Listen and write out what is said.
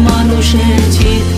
মানুষের চিৎকার